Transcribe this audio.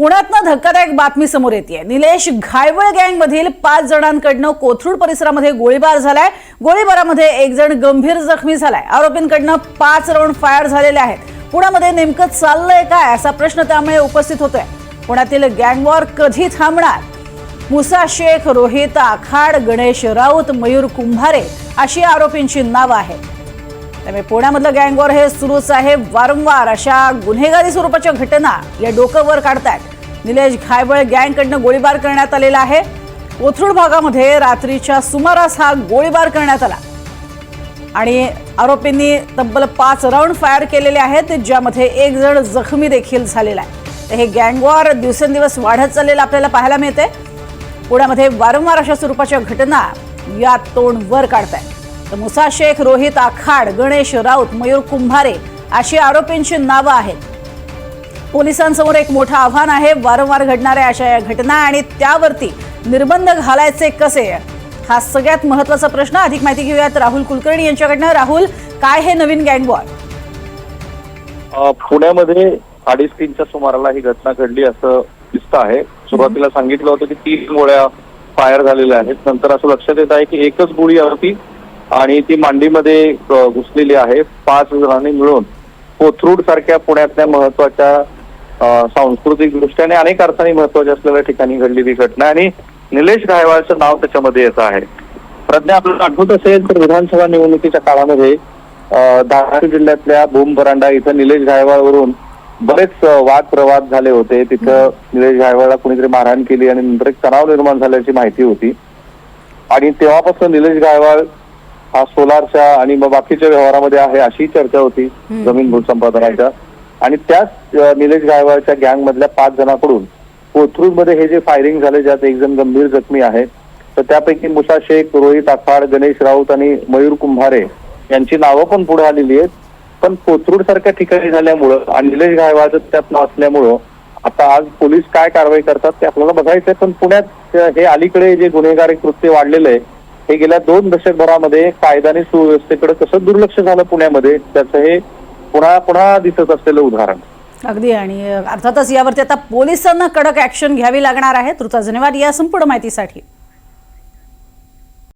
पुण्यातनं धक्कादायक बातमी समोर येते निलेश घायवळ गँगमधील पाच जणांकडनं कोथरूड परिसरामध्ये गोळीबार झालाय. गोळीबारामध्ये एक जण गंभीर जखमी झालाय. आरोपींकडनं पाच राऊंड फायर झालेले आहेत. पुण्यामध्ये नेमकं चाललंय काय असा प्रश्न त्यामुळे उपस्थित होतोय. पुण्यातील गँगवॉर कधी थांबणार? मुसा शेख रोहित आखाड गणेश राऊत मयूर कुंभारे अशी आरोपींची नावं आहेत. त्यामुळे पुण्यामधलं गँगवॉर हे सुरूच आहे. वारंवार अशा गुन्हेगारी स्वरूपाच्या घटना या डोकं वर काढतायत. निलेश घायबळ गँगकडनं गोळीबार करण्यात आलेला आहे. कोथरूड भागामध्ये रात्रीच्या सुमारास हा गोळीबार करण्यात आला. आणि आरोपींनी तब्बल पाच राऊंड फायर केलेले आहेत ज्यामध्ये एक जण जखमी देखील झालेला आहे. तर हे गँगवॉर दिवसेंदिवस वाढत चाललेलं आपल्याला पाहायला मिळते पुण्यामध्ये वारंवार अशा स्वरूपाच्या घटना या तोंड वर काढतायत. तर मुसा शेख रोहित आखाड गणेश राऊत मयूर कुंभारे अशी आरोपींची नावं आहेत. पोलिसांसमोर एक मोठं आव्हान आहे. वारंवार घडणाऱ्या अशा या घटना आणि त्यावरती निर्बंध घालायचे कसे? हा सगळ्यात महत्त्वाचा प्रश्न. अधिक माहिती घेऊयात राहुल कुलकर्णी यांच्याकडनं. राहुल काय हे नवीन गँगवॉर पुण्यामध्ये अडीच तीनच्या सुमाराला ही घटना घडली असं दिसत आहे. सुरुवातीला सांगितलं होतं की तीन गोळ्या फायर झालेल्या आहेत. नंतर असं लक्षात येत आहे की एकच गोळी होती आणि ती मांडीमध्ये घुसलेली आहे. पाच जणांनी मिळून कोथरूड सारख्या पुण्यातल्या महत्त्वाच्या सांस्कृतिक दृष्ट्याने अनेक अर्थाने महत्त्वाच्या असलेल्या ठिकाणी घडलेली घटना आणि निलेश गायवाळचं नाव त्याच्यामध्ये येतं आहे. प्रज्ञा आपल्याला आठवत असेल तर विधानसभा निवडणुकीच्या काळामध्ये धाराशिव जिल्ह्यातल्या भूमपरांडा इथं निलेश गायवाळवरून बरेच वाद प्रवाद झाले होते. तिथं निलेश गायवाळला कुणीतरी मारहाण केली आणि नंतर एक तणाव निर्माण झाल्याची माहिती होती. आणि तेव्हापासून निलेश गायवाळ हा सोलारच्या आणि मग बाकीच्या व्यवहारामध्ये आहे अशी चर्चा होती जमीन भूसंपादनाच्या आणि त्याच निलेश गायवाळच्या गँग मधल्या पाच जणांकडून कोथरूडमध्ये हे जे फायरिंग झाले ज्यात एक जण गंभीर जखमी आहे तर त्यापैकी मुसा शेख रोहित आखाड गणेश राऊत आणि मयूर कुंभारे यांची नावं पण पुढे आलेली आहेत. पण कोथरूड सारख्या ठिकाणी झाल्यामुळं आणि निलेश गायवाळचं त्यात नाव असल्यामुळं आता आज पोलीस काय कारवाई करतात ते आपल्याला बघायचंय. पण पुण्यात हे अलीकडे जे गुन्हेगारी कृत्य वाढलेलं आहे हे गेल्या दोन दशकभरामध्ये कायदा आणि सुव्यवस्थेकडे कसं दुर्लक्ष झालं पुण्यामध्ये त्याचं हे पुन्हा पुन्हा दिसत असलेलं उदाहरण. अगदी आणि अर्थातच यावरती आता पोलिसांना कडक ऍक्शन घ्यावी लागणार आहे. तुर्ता धन्यवाद या संपूर्ण माहितीसाठी.